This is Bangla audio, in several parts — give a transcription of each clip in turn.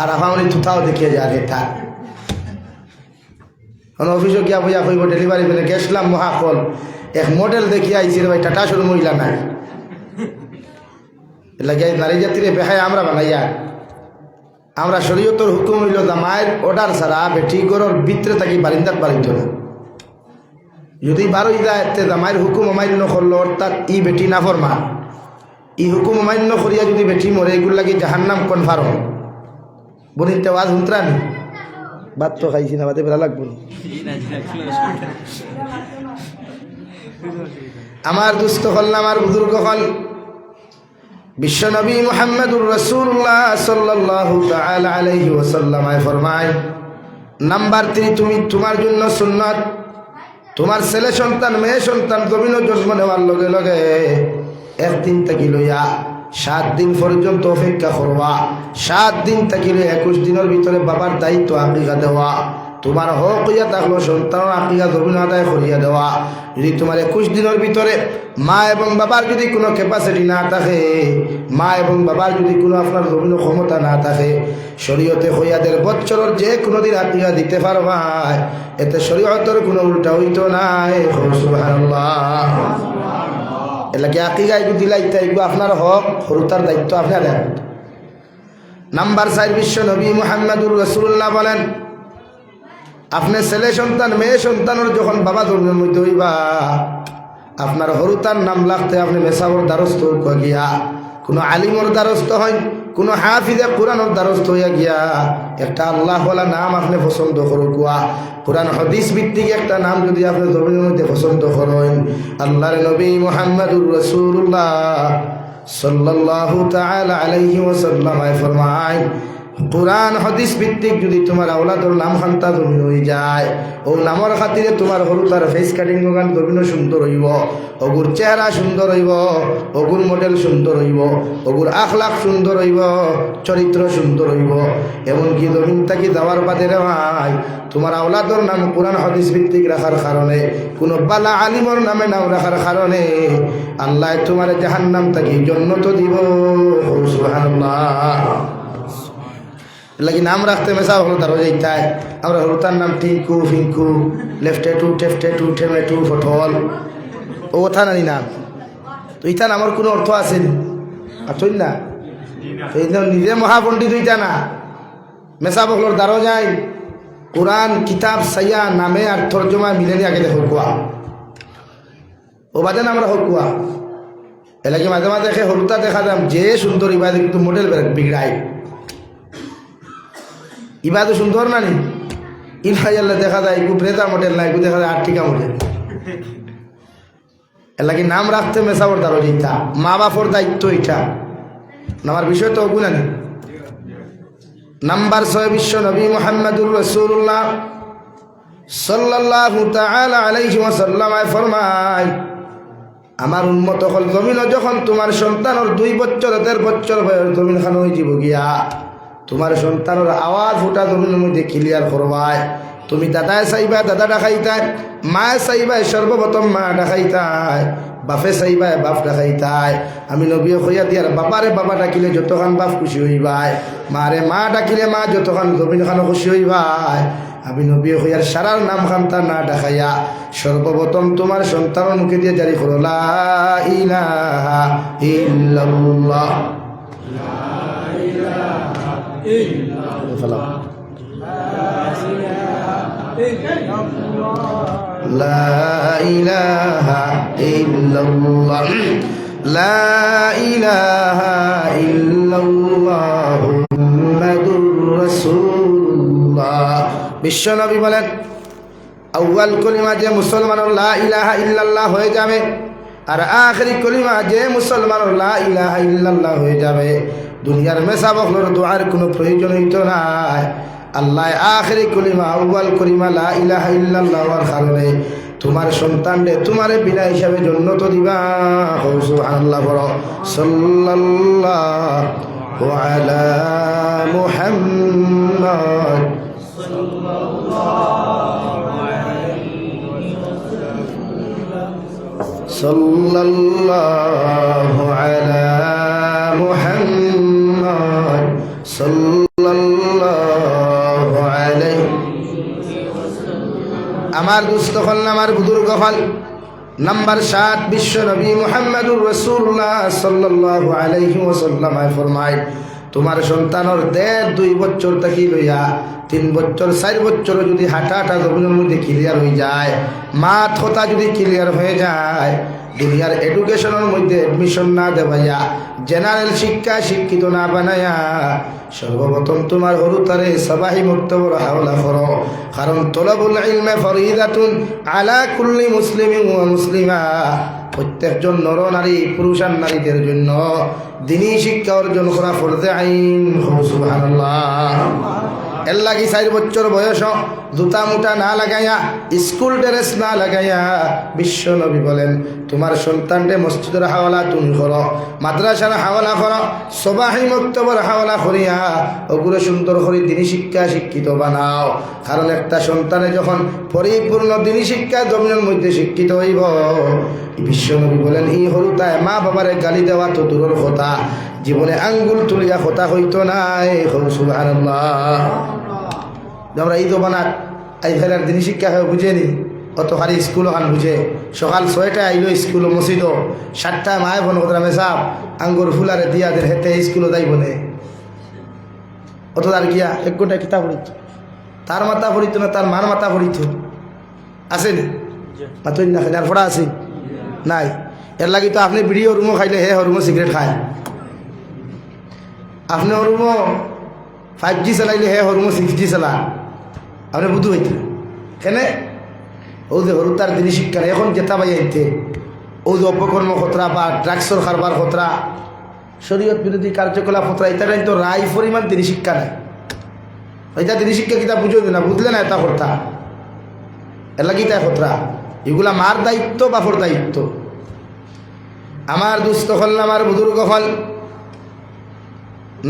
আর আফামনি থুথাও দেখিয়ে যায় এটা কোন অফিসে গিয়া বইয়া কইব, ডেলিভারি পেলে গেছিলাম মহাকল। এক মডেল দেখিয়ে আইছি রে ভাই, টাটা শুরু মহিলা নাই। লাগে নারী জাতিরে বেহায় আমরা বানাইয়া। আমরা শরীয়তর হুকুম হইল জামাইয়ের অর্ডার ছাড়া বেটি গরর ভিতরে থাকি বারিন্দার বাড়িত না। যদি বারোই যায় তে জামাইয়ের হুকুম অমান্য করল, অর্থাৎ ই বেটি না ফরমা ই হুকুম অমান্য করিয়া যদি বেটি মরে, এগুলো লাগি জাহান্নাম কনফার্ম বলিতে ওয়াজ হুন্তরানি ভাত তো খাইছি না বেলা লাগবো আমার দুস্থ হল আমার বুজুর্গ হল। বিশ্বনবী মোহাম্মদুর রসুল্লাহ সাল্লাহ আলাইহি ওসাল্লামায় ফরমায়, নাম্বার থ্রি তুমি তোমার জন্য সুন্নত। তোমার ছেলে সন্তান, মেয়ে সন্তান জমিন জন্ম নেওয়ার লগে লগে একদিন থাকি লইয়া সাত দিন পর্যন্ত অপেক্ষা করবা। সাত দিন থাকিলে একুশ দিনের ভিতরে বাবার দায়িত্ব আকিকা দেওয়া। তোমার হক হইয়া থাকল সন্তান আকিকা জমিন আদায় করিয়া দেওয়া। যদি তোমার একুশ দিনের ভিতরে মা এবং বাবার যদি কোনো ক্যাপাসিটি না থাকে মা এবং বাবার যদি কোনো আপনার জমিন ক্ষমতা না থাকে শরীয়তে হইয়া দেড় বছরের যে কোনো দিন আকিকা দিতে পারবা এতে শরীয়তের কোনো উল্টা হইতো নাই। এলাকে আকিগা এগু ইতা আহিব আপনার হক, হরুতার দায়িত্ব আপনার নাম্বার চার বিশ্ব নবী মোহাম্মদুর রসুল্লাহ বলেন, আপনি ছেলে সন্তান, মেয়ে সন্তানের যখন বাবা ধর্মের মধ্যে হইবা, আপনার হরুতার নাম লাগতে আপনি মেসাবর দ্বারস্থ গিয়া। কোনো আলিমর দ্বারস্থ হয় কোনো হাফিজে কোরআনের দ্বারস্থ হইয়া গিয়া একটা আল্লাহ বলা নাম আপনি পছন্দ করো গুয়া কোরআন হদিস ভিত্তিক একটা নাম যদি আপনি জমির মধ্যে পছন্দ করেন, আল্লাহর নবী মোহাম্মদুর রসুল্লাহ সাল্লাহ ওয়াসাল্লাম ফরমায় কোরআন, হদিস ভিত্তিক যদি তোমার আওলাদর নাম খান্তা জমিন হয়ে যায়, ও নামর খাতিরে তোমার হরু তার ফেস কাটিং গান জমিন সুন্দর হইব অগুর চেহারা সুন্দর হইব অগুর মডেল সুন্দর হইব অগুর আখলাখ সুন্দর হইব চরিত্র সুন্দর হইব। এমনকি জমিন তাকি যাওয়ার বাদে রে ভাই তোমার আওলাদর নাম কোরআন, হদিস ভিত্তিক রাখার কারণে কোনো বালা আলিমর নামে নাম রাখার কারণে আল্লাহ তোমার জাহান নাম তাকে জন্নত দিব। সুবহানাল্লাহ। লাগি নাম রাখতে মেশা হলো তার যাইতায় আমরা হলো তার নাম টিঙ্কু ফিঙ্কু লেফটে টু টেফটে টু ঠেমে টু ফটল। ও কথা নানি নাম তো ইতান আমার কোনো অর্থ আছে আসল না? তো নিজে মহাপণ্ডিত হইতা না। মেশা বকলোর দ্বারো যায়। কোরআন কিতাব সাইয়া নামে আর তর্জমা মিলে আগে দেখো কোয়া ও বাদে আমরা হোক কোয়া এলাকি মাঝে মাঝে হলুতা দেখা যাম। যে সুন্দর ইবাদে কিন্তু মডেল বিগড়ায় ইবাদু সুন্দর না নি? ইনফাইয়াল্লা দেখা যায়, একটু প্রেতা মডেল না একটু দেখা যায় আর্টিকা মডেল এলাকি নাম রাখতে মেসাবর দারো ইটা মা বাপর দায়িত্ব এটা আমার বিষয় তো অগুনা নেই নাম্বার ছয়, বিশ্ব নবী মোহাম্মদুর রসুল্লাহ সাল্লাল্লাহু তাআলা আলাইহি ওয়াসাল্লাম ফরমায়, আমার উন্মত হল জমিন, যখন তোমার সন্তানের দুই বছর, দেড় বছর বয়স জমিন খান হয়ে যাব গিয়া। তোমার সন্তানের আওয়াজ ফুটা জমিনের মধ্যে ক্লিয়ার করবায়। তুমি দাদায় চাইবা, দাদা ডাকাইতায় মায়ে চাইবাই সর্বপ্রথম মা ডাকাইতায় বাপে চাইবাই বাপ ডাকাইতায় আমি নবী হইয়া দিয়ার বাবারে বাবা ডাকিলে যতখান বাপ খুশি হইবাই মারে মা ডাকিলে মা যতখান জমিন খানো খুশি হইবাই আমি নবী হইয়ার সারার নাম খান তার না ডাকাইয়া সর্বপ্রথম তোমার সন্তানের মুখে দিয়ে জারি করো, লা ইলাহা ইল্লাল্লাহ। ফেলাম لا إله إلا الله لا إله إلا الله محمد رسول الله বিশ্বনবী বলেন আউয়াল কলিমা যে মুসলমানের লা ইলাহা ইল্লাল্লাহ হয়ে যাবে আর আখরি কলিমা যে ইল্লাল্লাহ হয়ে যাবে, দুনিয়ার মেসা বখলোর দোয়ার কোনো প্রয়োজন হইত নাই। আল্লাহ আখরি কলিমা আউ্বাল কলিমা লা ইলাহা ইল্লাল্লাহর কারণে তোমার সন্তান রে তোমার বিনা হিসাবে জন্য তো দিবা। হৌ সুবহানাল্লাহ বড় সাল্লাল্লাহু আলা মুহাম্মদ। আলা মুহাম্মদ সাল্লাল্লাহু সাল্লাল্লাহু আলাইহি আমার দুস্থ হল আমার বুজুর্গ হল নাম্বার সাত বিশ্ব নবী মোহাম্মদুর রসুল্লাহ সাল্লাল্লাহু আলাইহি ওয়াসাল্লাম ফরমায়। তোমার সন্তানের দেড়, দুই বছর থাকি লইয়া, তিন বছর, চার বছর যদি হাঁটা হাঁটা জমিনের মধ্যে ক্লিয়ার হয়ে যায় মাত হতা যদি ক্লিয়ার হয়ে যায়, দুনিয়ার এডুকেশনের মধ্যে এডমিশন না দেবাইয়া জেনারেল শিক্ষা শিক্ষিত না বানায়া সর্বপ্রথম তোমার হরুতারে সবাহি মুক্তবর হাওলা করো। কারণ তলবুল ইলমে ফরিদাতুন আলা কুল্লি মুসলিম মুসলিমা। প্রত্যেকজন নর নারী, পুরুষ আর নারীদের জন্য দিনী শিক্ষা অর্জন করা ফরজে আইন। সুবহানাল্লাহ। এর লাগি চার বছর বয়স, জুতা মুটা না লাগাইয়া, স্কুল ড্রেস না লাগাইয়া বিশ্ব নবী বলেন, তোমার সন্তানরে মসজিদের হাওয়ালা তুমি করো, মাদ্রাসার হাওয়ালা করো, সবাহি মক্তবর হাওয়ালা করিয়া ওগুলো সুন্দর করে দিনী শিক্ষা শিক্ষিত বানাও। কারণ একটা সন্তানে যখন পরিপূর্ণ দিনী শিক্ষা জমিনের মধ্যে শিক্ষিত হইব। বিশ্বনবী বলেন, এই হরুতায় মা বাবারে গালি দেওয়া তো দূরের কথা। জীবনে আঙ্গুল তুলিয়া কথা হইতো নাই। হরু আমরা এই জমানাত আই ফেলার দিনী শিক্ষা হয়ে, বুঝেনি? অত খালি স্কুল ওখান বুঝে। সকাল ছয়টায় আইলো স্কুল মসজিদ সাতটায় মায়ে ফোন কথা মেসাব আঙ্গুর ফুলারে দিয়া দের হেতে স্কুলে যাইব নে। অত তার গিয়া এক ঘণ্টা কিতাব পড়িত। তার মাথা পড়িত না, তার মার মাথা পড়িত। আসেনি মাতুন না খাই আর ফোড়া আছে? নাই। এর লাগি তো আপনি বিড়ি রুমও খাইলে হে, রুমও সিগারেট খায়। আপনি রুমও ফাইভ জি চালাইলে হে হরমো সিক্স জি চালা। আপনি বুধু হইতে কেনে? ও যে হরু তার দিনী শিক্ষা নেই। এখন জেতা পাই আইতে ও যে অপকর্ম খতরা বা ড্রাগসর খারবার খতরা শরীয়ত বিরোধী কার্যকলাপ খতরা এটা তো রায় পরিমাণ দিনী শিক্ষা নাই। এটা দিনী শিক্ষা কিতা বুঝো না? বুঝলে না এটা এর লাগি তাই খতরা এগুলা মার দায়িত্ব বাপর দায়িত্ব। আমার দুস্থ হল আমার বুজুর্গ হল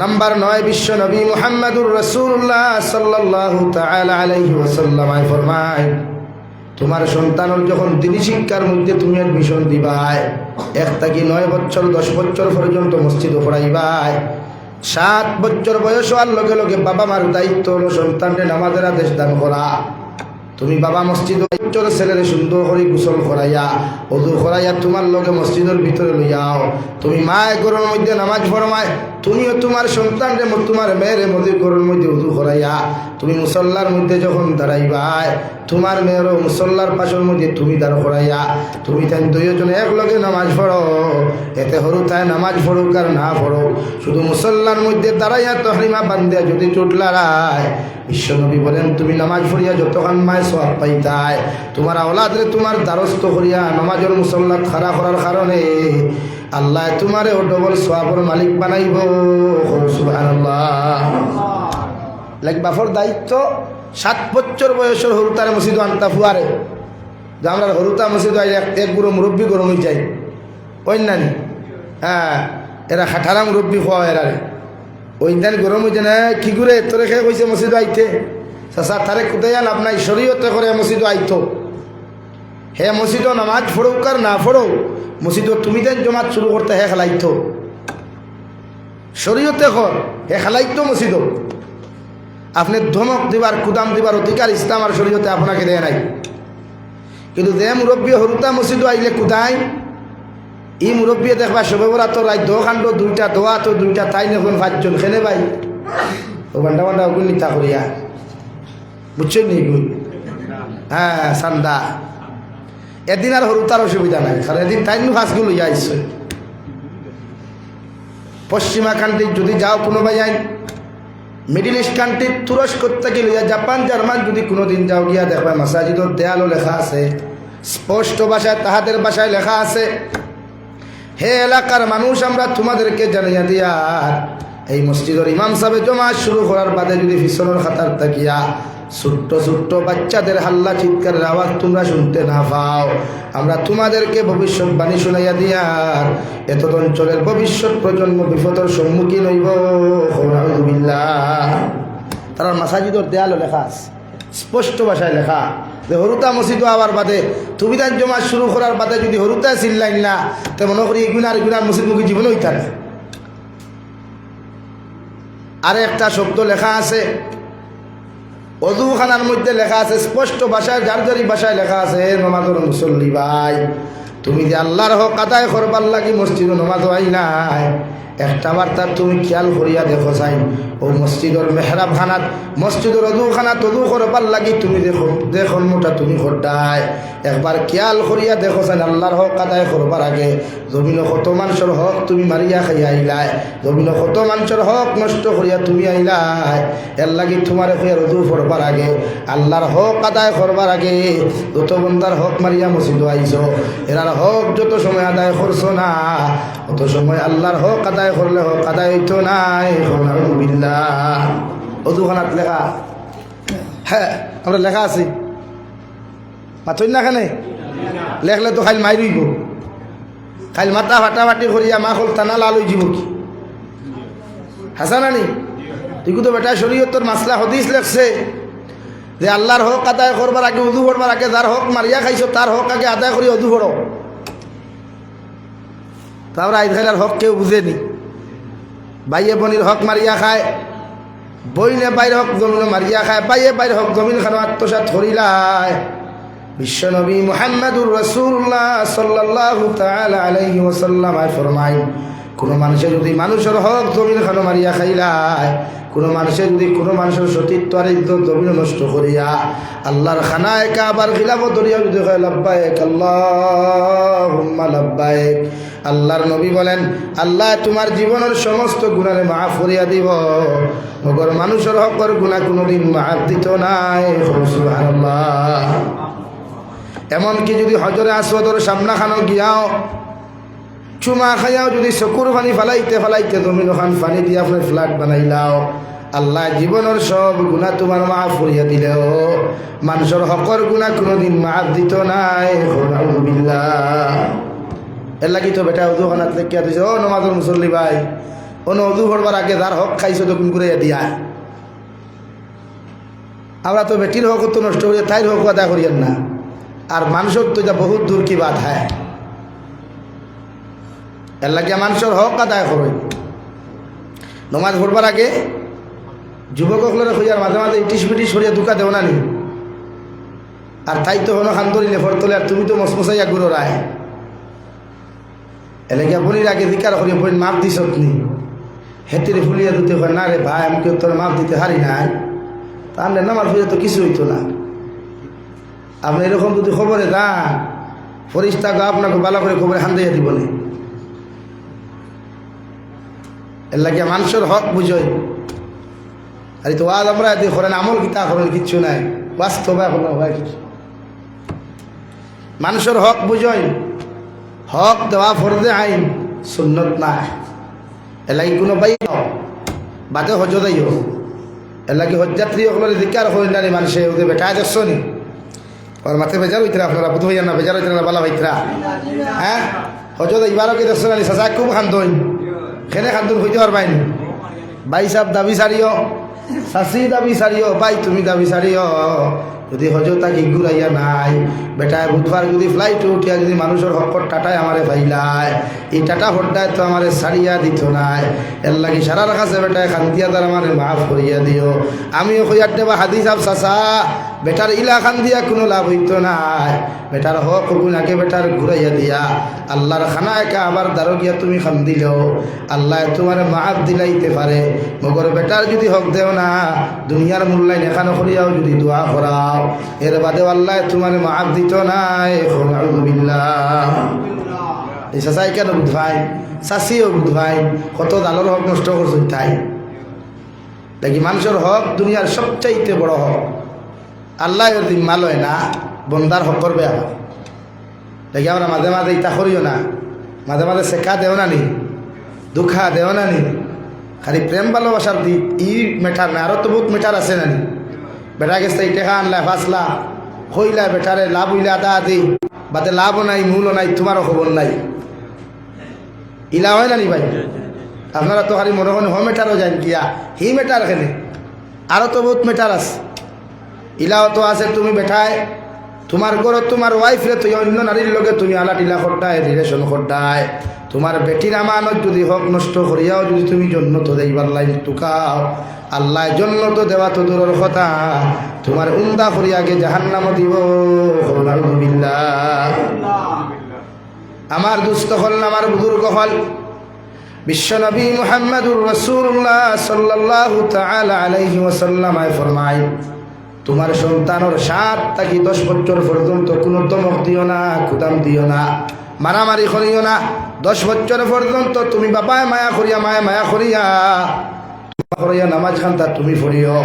নাম্বার নয় বিশ্ব নবী মুহাম্মদুর রসুল্লাহ সাল্লাল্লাহু তাআলা আলাইহি ওয়াসাল্লাম ফরমায়, তোমার সন্তানের যখন দিনী শিক্ষার মধ্যে তুমি এডমিশন দিবাই এক থাকি নয় বছর, দশ বছর পর্যন্ত মসজিদে পড়াইবাই সাত বছর বয়স হওয়ার লগে লগে বাবা মার দায়িত্ব হলো সন্তানকে নামাজের আদেশ দান করা। তুমি বাবা মসজিদ চলে ছেলের সুন্দর করে গোসল করাইয়া অদু করাইয়া তোমার লগে মসজিদের ভিতরে লইয়াও তুমি মা গরুর মধ্যে নামাজ ফরমায় তুমিও তোমার সন্তানরে তোমার মেয়েরে মধ্যে গরুর মধ্যে উদু করাইয়া তুমি মুসল্লার মধ্যে যখন দাঁড়াইবাই তোমার মেয়েরও মুসল্লার পাশের মধ্যে তুমি দাঁড় করাইয়া, তুমি তাই দুইজনে এক লগে নামাজ পড়ো। এতে হরু তাই নামাজ পড়ুক আর না পড়ুক। শুধু মুসল্লার মধ্যে দাঁড়াইয়া তহরিমা বান্ধিয়া যদি চোট লড়ায় বিশ্বনবী বলেন, তুমি নামাজ পড়িয়া যতক্ষণ মায় সব পাইতায়, তোমার আওলাদরে তোমার দ্বারস্থ করিয়া নামাজের মুসল্লাত খাড়া করার কারণে আল্লাহ তোমারে ও ডবল সোয়াবর মালিক বানাইব। সুবহানাল্লাহ। লাইক বাফর দায়িত্ব সাত বছর বয়সের হরুতার মসজিদ আনতা ফুয়ারে। যে আমরা হরুতা মসজিদ এক গুঁড়ো মুরব্বী গরম হয়ে যাই অন্যান্য হ্যাঁ এরা খাঠারা মুরব্বী হওয়া এরা অন্যান্য গরম হয়ে যায় না, কি করে তোরে খেয়ে কইছে মসজিদ আইতে? চাচা, তারে কোথায় লাভ নাই, শরীয়তে করে মসজিদ আইতো। হে মসজিদ নামাজ ফোড়ক আর না ফোড়ক মসজিদ তুমি দেন জমাত শুরু করতে হে খেলাইতো। শরীয়তে কর, হে খেলাইতো মসজিদ। আপনি ধমক দিবার, কুদাম দিবার অধিকার ইসলাম আর শরীয়তে আপনাকে দেয় নাই। কিন্তু যে মুরব্বী হরুতা মসজিদ আইলে কুদাই ই মুরব্বী দেখবা সবে বলা তো রাই দো খান্ড দুইটা দোয়া তো দুইটা তাই নখন পাঁচজন। খেলে ভাই, ও ঘণ্টা ঘণ্টা ওগুলো নিতা করিয়া। বুঝছেন নি? হ্যাঁ সান্দা এদিন আর হরুতার অসুবিধা নাই, কারণ এদিন তাই নু ফাঁসগুলো ইয়া ইচ্ছে পশ্চিমা কান্ট্রি যদি যাও কোনো ভাই আইন মিডিল ইস্ট কান্ট্রি তুরস্ক থেকে লইয়া জাপান জার্মান যদি কোনোদিন যাও গিয়া দেখবা মাসাজিদর দেয়ালও লেখা আছে। স্পষ্ট ভাষায়, তাহাদের ভাষায় লেখা আছে। হে এলাকার মানুষ, আমরা তোমাদেরকে জানিয়া দিয়া, এই মসজিদের ইমাম সাহেব জমা শুরু করার বাদে যদি ফিসনের খাতার তাকিয়া ছোট্ট ছোট্ট বাচ্চাদের হাল্লা চিৎকারের আওয়াজ তোমরা শুনতে না পাও। আমরা তোমাদেরকে ভবিষ্যৎবাণী শুনাইয়া দিয়ার এত অঞ্চলের ভবিষ্যৎ প্রজন্ম বিপদের সম্মুখীন হইব। তারা মাসাজিদর দেয়ালও লেখা আছে, স্পষ্ট ভাষায় লেখা। যে হরুতা মসজিদ আবার বাদে তুমি তার জমা শুরু করার বাদে যদি হরুতা চিল্লাইন না, তো মনে করি এগুলো আর এগুলো মসজিদ মুখী জীবন হইতা না আর একটা শব্দ লেখা আছে অজুখানার মধ্যে লেখা আছে, স্পষ্ট ভাষায় জারজারি ভাষায় লেখা আছে, হে নমাজর মুসল্লি ভাই, তুমি যে আল্লাহর হক আদায় করবার লাগি মসজিদ নমাজ আই নাই। একটা বার্তা তুমি খেয়াল করিয়া দেখো চাই ও মসজিদর মেহরাব খানাত মসজিদর অজু খানাত অজু করবার লাগি তুমি দেখো, দেখুন মোটা তুমি খোদ্দায় একবার খেয়াল করিয়া দেখো চাই আল্লাহর হক আদায় করবার আগে। জমিন কত মানুষের হক তুমি মারিয়া খাইয়া আইলাই জমিন কত মানুষের হক নষ্ট করিয়া তুমি আইলাই এর লাগি তোমার হইয়া রজু করবার আগে। আল্লাহর হক আদায় করবার আগে। যত বন্দার হক মারিয়া মসজিদ আইছো এরার হক যত সময় আদায় করছ না, অত সময় আল্লাহর হক আদায় করলে হক আদায় হইতো নাই অজুখানাত লেখা। হ্যাঁ আমরা লেখা আছি। মাথই না খানে লেখলে তো খালি মাই রইব খালি মাথা ফাটাফাটি করিয়া মা খোল টানা লাল হয়ে যাব কি? হাসা নানি তুই তো বেটা শরীয়তর মাসলা হদিস লেখছে যে আল্লাহর হক আদায় করবার আগে উদু করবার আগে যার হক মারিয়া খাইছো, তার হক আগে আদায় করি উদু করো। তারপরে আইদ খাইলার হক কেউ বুঝেনি। বাইয়ে বনির হক মারিয়া খায়। বইনে বাইর হক জমিন মারিয়া খায়। বাইয়ে বাইর হক জমিন খানো আত্মসাত করিলায় বিশ্বনবী মোহাম্মদুর রসুল্লাহ সাল্লাহ আলাইহি ওসাল্লাম ফরমাই কোনো মানুষের যদি মানুষের হক জমিন খানো মারিয়া খাইলায়, কোনো মানুষের যদি কোনো মানুষের সতীত্ব আর ইজ্জত জমিন নষ্ট করিয়া আল্লাহর খানা একা আবার খিলাফ ধরিয়া যদি হয় লাভবায়ক আল্লাহ লাভবায়ক আল্লাহর নবী বলেন, আল্লাহ তোমার জীবনের সমস্ত গুণারে মাফ করিয়া দিব। মগর মানুষের হকর গুণা কোনোদিন মাফ দিত নাই। এমনকি যদি হজরে আসওয়াদর সামনা খানো গিয়াও, চুমা খাইয়াও যদি চকুর পানি ফেলাইতে ফেলাইতে জমিন ওখান পানি দিয়ে আপনার ফ্ল্যাট বানাইলাও, আল্লাহ জীবনের সব গুণা তোমার মাফ করিয়া দিলেও, মানুষের হকর গুণা কোনোদিন মাফ দিত নাই। এর লাগি তো বেটা উদু খানাত লেখিয়া দিছে ও নমাজর মুসল্লি ভাই ও উদু করবার আগে যার হক খাইছো তো গুণ করে দিয়া। আমরা তো বেটির হক তো নষ্ট করিয়া তাইর হক আদা করিয়েন না। আর মানুষের তো যা বহুত দূর কি বাত হ্যাঁ এর লাগে মানুষের হক আদায় করে নমাজ পড়বার আগে যুবকসকলের হইয়ার মাঝে মাঝে ইটিস পিটিস সরিয়া দুকা দেও না নি। আর তাই তো হনো খান ধরিলে ফরতলে আর তুমি তো মসমসাইয়া গুরো রায় এলাকা বলির আগে ধিকার করিয়া বলি মাপ দিস নি হেতিরে ফুলিয়া দিতে হয়, না রে ভাই, আমি কেউ তোর মাপ দিতে হারি নাই? তাহলে নামার ফুলিয়া তো কিছু হইতো না। আপনি এরকম যদি খবরে যান ফরিস্তা গা আপনাকে ভালো করে খবরে হান দিয়ে দিব না? এর লাগে মানুষের হক বুঝই আর তো আজ আমরা এতে করেন, আমল কিতা করেন, কিচ্ছু নাই। বাস্তব এখন হয় মানুষের হক বুঝই হক দেওয়া ফরদে আইন, সুন্নত না। এর লাগে কোনো পাই বাদে হজ যাইও এর লাগে হজযাত্রী সকলের দিকার করেন না মানুষে ওদের বেটায় দেখছ নি ওর মাথায় বেজার হইতরা আপনারা বুধ হইয়া না বেজার হইতরা বালা হইতরা হ্যাঁ হজত এবারও কি দেখছ না সাজা খুব খান্দন খেনে খান্দন হইতে পারবাই নি ভাই সাহেব দাবি সারিও শাশি দাবি সারিও, ভাই তুমি দাবি সারিও। যদি হজত তাকে ঘুরাইয়া নাই, বেটায় বুধবার যদি ফ্লাইটে উঠিয়া যদি মানুষের হকর টাটায় আমারে ভাইলায় এই টাটা হড্ডায় তো আমারে সারিয়া দিত নাই। এর লাগি সারার কাছে বেটায় খান্তিয়া তার আমারে মাফ করিয়া দিও। আমিও কইয়ার দেবা হাদিস আব চাচা বেটার ইলা খান দিয়া কোনো লাভ হইতো নাই বেটার হক গুণাকে বেটার ঘুরাইয়া দিয়া। আল্লাহর খানা একা আবার দ্বারো গিয়া তুমি খান দিলেও, আল্লাহ তোমার মাফ দিলাইতে পারে। মগর বেটার যদি হক দেও না, দুনিয়ার মূল্যায়ন এখানে করিয়াও যদি দোয়া করাও, এর বাদেও আল্লাহ তোমার মাফ দিত নাই এই চাচাই কেন বুধভাই চাষিও বুধভাই কত দালোর হক নষ্ট করছ তাই? দেখি মানুষের হক দুনিয়ার সবচাইতে বড় হক। আল্লাহ দিন মালয় না, বন্দার হক করবে আবার দেখি আমরা মাঝে মাঝে ইটা করিও না মাঝে মাঝে শেখা দেও না নি, দুঃখা দেও না নি, খালি প্রেম ভালোবাসার দিক ই মেটার না আরও তো বহুত মেটার আছে না নি। বেটা গেছে টেকা আনলা ফাঁসলা হইলা বেটারে লাভ হইলা আদা আদি বাদে লাভও নাই মূলও নাই তোমারও খবর নাই। ইলা হয় না নি ভাই? আপনারা তো খালি মনে করেন, হ মেটারও যান গিয়া হি মেটার এখানে আরও তো বহুত মেটার আছে। ইলাও তো আছে তুমি বেঠায় তোমার ঘর তোমার ওয়াইফরে তুই অন্য নারীর লগে তুমি আলা টিলা খড্ডায় রিলেশন খড্ডায় তোমার বেটির আমানত যদি হক নষ্ট করিয়াও যদি তুমি জন্য তো দেইবার লাইন টুকাও আল্লাহ জন্য তো দেওয়া তো দূরের কথা। তোমার উন্দা করিয়াকে জাহান্নাম দিব। নাউযুবিল্লাহ। আমার দুস্থ হল আমার বুজুর্গ হল। বিশ্বনবী মুহাম্মদুর রসুল্লাহ সাল্লাল্লাহু তাআলা আলাইহি ওয়াসাল্লাম ফরমায় তোমার সন্তানের সাত থাকি দশ বছর পর্যন্ত কোনো তমক দিও না কুদাম দিও না, মারামারি করিও না। দশ বছর পর্যন্ত তুমি বাবায় মায়া করিয়া, মায়া মায়া করিয়া করিয়া নামাজ খান্তা তুমি পড়িও।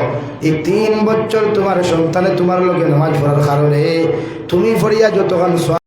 এই তিন বছর তোমার সন্তানে তোমার লগে নামাজ পড়ার কারণে তুমি পড়িয়া যতক্ষণ